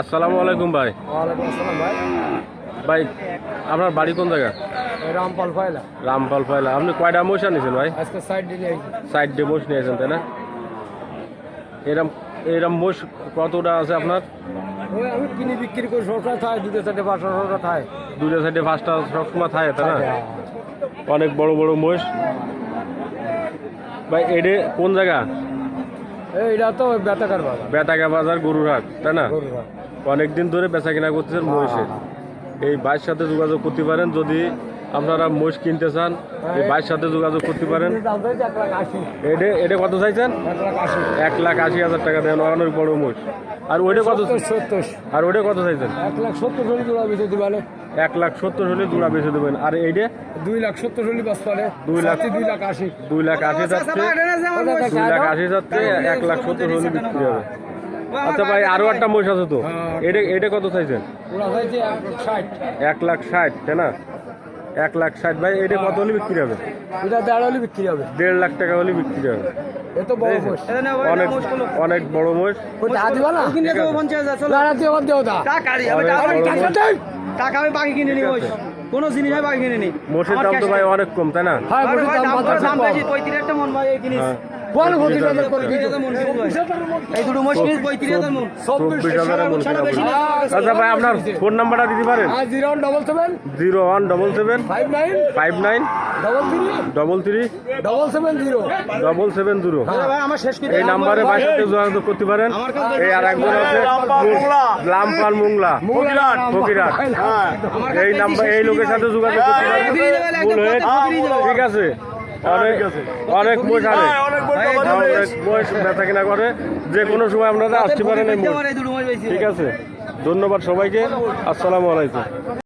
আসসালামু আলাইকুম ভাই। ভাই। ভাই আপনার বাড়ি কোন জায়গা? রামপাল ফাইলা রামপাল ফাইলা আপনি কয়টা মোষ আনিয়েছেন ভাই? আজকে সাইড আইছি। সাইড ডে মোষ নিয়েছেন তাই না? এরম এরম মোষ কতটা আছে আপনার? ওই আমি কিনে বিক্রি করি সবসময় থাকে দুটো সাইডে পাঁচটা সবটা থাকে। দুটো সাইডে পাঁচটা সবসময় থাকে তাই না? অনেক বড় বড় মোষ ভাই এডে কোন জায়গা? এইটা তো বেতাকার বাজার। বেতাগা বাজার গরুরহাট তাই না? গরুরা। অনেক দিন ধরে বেচা কিনা করতেছেন মহিষের। এই ভাইয়ের সাথে যোগাযোগ করতে পারেন যদি আপনারা মহিষ কিনতে চান এই ভাইয়ের সাথে যোগাযোগ করতে পারেন। এডে এটা কত চাইছেন? এক লাখ আশি হাজার টাকা দেন অনেক বড় মহিষ। আর ওইটা কত সত্তর আর ওইটা কত চাইছেন? এক লাখ সত্তর হলে জোড়া বেঁচে দিবালে এক লাখ সত্তর হলে জোড়া বেঁচে দেবেন। আর এইটা? দুই লাখ সত্তর হলে বাস পারে দুই লাখ- দুই লাখ আশি। দুই লাখ আশি যাচ্ছে। দুই লাখ আশি যাচ্ছে এক লাখ সত্তর হলে বিক্রি হবে। আচ্ছা ভাই আরও একটা মহিষ আছে তো। এটা এটা কত চাইছেন? এক লাখ ষাট। তাই না? এক লাখ ষাট। ভাই এটা কত হলে বিক্রি হবে? এটা দেড় হলে বিক্রি হবে। দেড় লাখ টাকা হলে বিক্রি হবে। এ বড় মোষ অনেক অনেক বড় মোষ ওই টাকা আমি বাকি কিনে নিই ওই কোনো জিনিস আমি বাকি কিনে নিই মোষের দাম তো ভাই অনেক কম তাই না? হ্যাঁ মোষের দাম পঁয়ত্রিশ একটা মন ভাই এই হ্যাঁ। কোন করে এই দুটো মন। মন। আচ্ছা ভাই আপনার ফোন নাম্বারটা দিতে পারেন? হ্যাঁ double seven zero one double seven five nine double three double seven zero double seven zero আরে ভাই আমার শেষ করে এই নাম্বারে যোগাযোগ করতে পারেন। এই আর একজন আছে। লামপাল মুংলা। ফকিরাট এই নাম্বার এই লোকের সাথে যোগাযোগ করতে পারেন। ঠিক আছে। অনেক বয়স বেচা কিনা করে। যে কোনো সময় আপনারা আসতে পারেন ঠিক আছে। ধন্যবাদ সবাইকে। আসসালামু আলাইকুম।